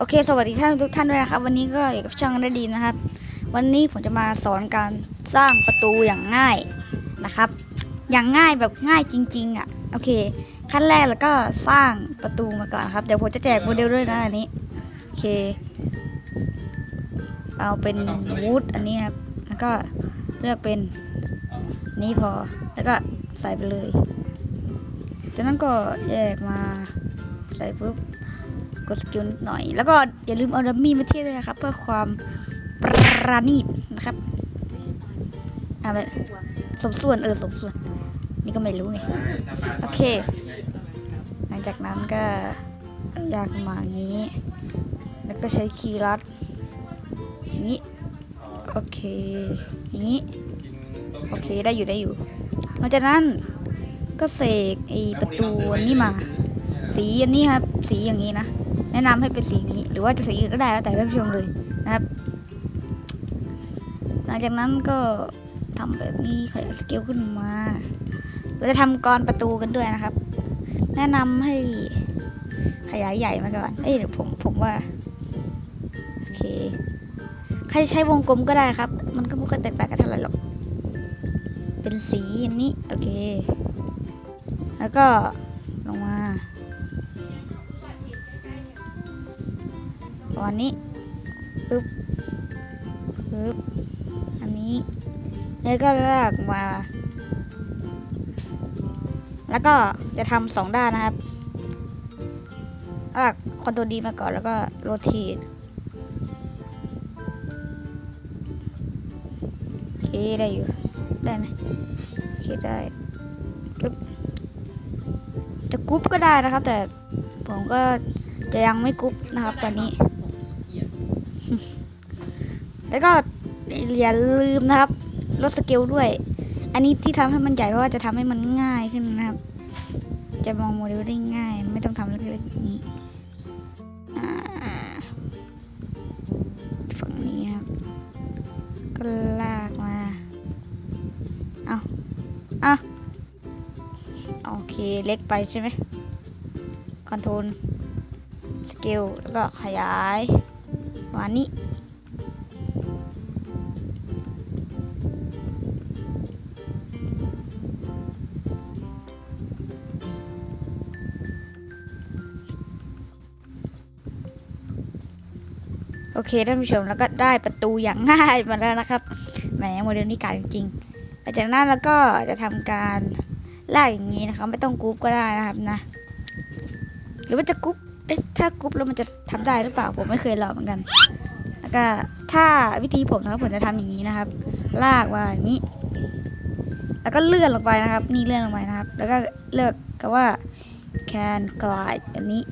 โอเค สวัสดีท่านทุกท่านด้วยนะครับ วันนี้ก็อยู่กับช่องได้ดีนะครับ วันนี้ผมจะมาสอนการสร้างประตูอย่างง่ายนะครับ อย่างง่ายแบบง่ายจริง ๆ อะ โอเค ขั้นแรกแล้วก็สร้างประตูมาก่อนครับ เดี๋ยวผมจะแจกโมเดลด้วยนะอันนี้ โอเค เอาเป็นวูดอันนี้ครับ แล้วก็เลือกเป็นนี้พอ แล้วก็ใส่ไปเลย จากนั้นก็แยกมาใส่ปุ๊บ กดสกิลนิดหน่อย แล้วก็อย่าลืมเอาดัมมี่มาเทียบด้วยนะครับ เพื่อความประณีตนะครับเอาไปสมส่วนเออสมส่วน นี่ก็ไม่รู้ไงโอเค หลังจากนั้นก็ยากมาอย่างี้ แล้วก็ใช้คีย์ลัดอย่างนี้โอเคอย่างนี้โอเคได้อยู่ได้อยู่หลังจากนั้นก็เสกไอประตูนนี้มา สีอันนี้ครับ สีอย่างนี้นะ แนะนำให้เป็นสีนี้ หรือว่าจะสีอื่นก็ได้แล้วแต่ท่านผู้ชมเลยนะครับ หลังจากนั้นก็ทำแบบนี้ขยายสเกลขึ้นมาเราจะทำกรประตูกันด้วยนะครับ แนะนำให้ขยายใหญ่มาก่อนเอ้ยเดี๋ยวผมผมว่าโอเคใครใช้วงกลมก็ได้ครับ มันก็ไม่ค่อยแตกต่างกันเท่าไหร่หรอก เป็นสีอันนี้ โอเค แล้วก็ลงมา ตอนนี้ปึ๊บปึ๊บอันนี้ แล้วก็ลากมา แล้วก็จะทำสองด้านนะครับลากคอนโทรดีมาก่อนแล้วก็โรเทตโอเคได้อยู่ ได้ไหมโอเคได้ปึ๊บจะกรุ๊ปก็ได้นะครับ แต่ผมก็จะยังไม่กรุ๊ปนะครับตอนนี้ แล้วก็อย่าลืมนะครับ ลดสเกลด้วย อันนี้ที่ทำให้มันใหญ่เพราะว่าจะทำให้มันง่ายขึ้นนะครับ จะมองโมเดลได้ง่าย ไม่ต้องทำเล็กๆอย่างนี้ฝั่งนี้นะครับ ก็ลากมา เอาเอาโอเค เล็กไปใช่ไหมคอนโทรลสเกลแล้วก็ขยาย มานี้โอเคท่านผู้ชมแล้วก็ได้ประตูอย่างง่ายมาแล้วนะครับแหมโมเดลนี้การจริงๆหลังจากนั้นแล้วก็จะทำการลากอย่างนี้นะครับ ไม่ต้องกรุ๊ปก็ได้นะครับนะ หรือว่าจะกรุ๊ป เอ๊ะถ้ากรุ๊ปแล้วมันจะทำได้หรือเปล่าผมไม่เคยลองเหมือนกัน แล้วก็ถ้าวิธีผมนะครับผมจะทำอย่างนี้นะครับ ลากมาอย่างนี้ แล้วก็เลื่อนลงไปนะครับ นี่เลื่อนลงไปนะครับ แล้วก็เลือกกับว่า can glide อันนี้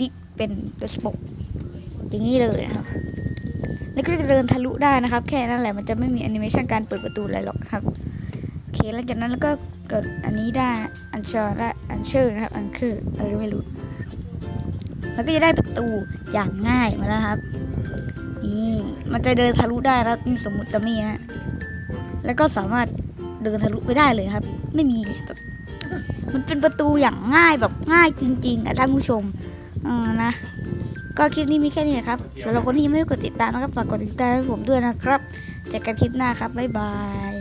นี่เป็น respoke อย่างนี้เลยนะครับแล้วก็จะเดินทะลุได้นะครับ แค่นั้นแหละมันจะไม่มีแอนิเมชันการเปิดประตูอะไรหรอกครับโอเคหลังจากนั้นแล้วก็เกิดอันนี้ได้อันชอและอันเชื่อนะครับอันคืออะไรก็ไม่รู้ แล้วก็จะได้ประตูอย่างง่ายมาแล้วครับ นี่มันจะเดินทะลุได้แล้วนี่สมมติตะมีนะแล้วก็สามารถเดินทะลุไปได้เลยครับ ไม่มีแบบมันเป็นประตูอย่างง่ายแบบง่ายจริงๆอะท่านผู้ชมเออนะก็คลิปนี้มีแค่นี้นะครับสำหรับคนที่ยังไม่ได้กดติดตามนะครับฝากกดติดตามให้ผมด้วยนะครับเจอกันคลิปหน้าครับบ๊ายบาย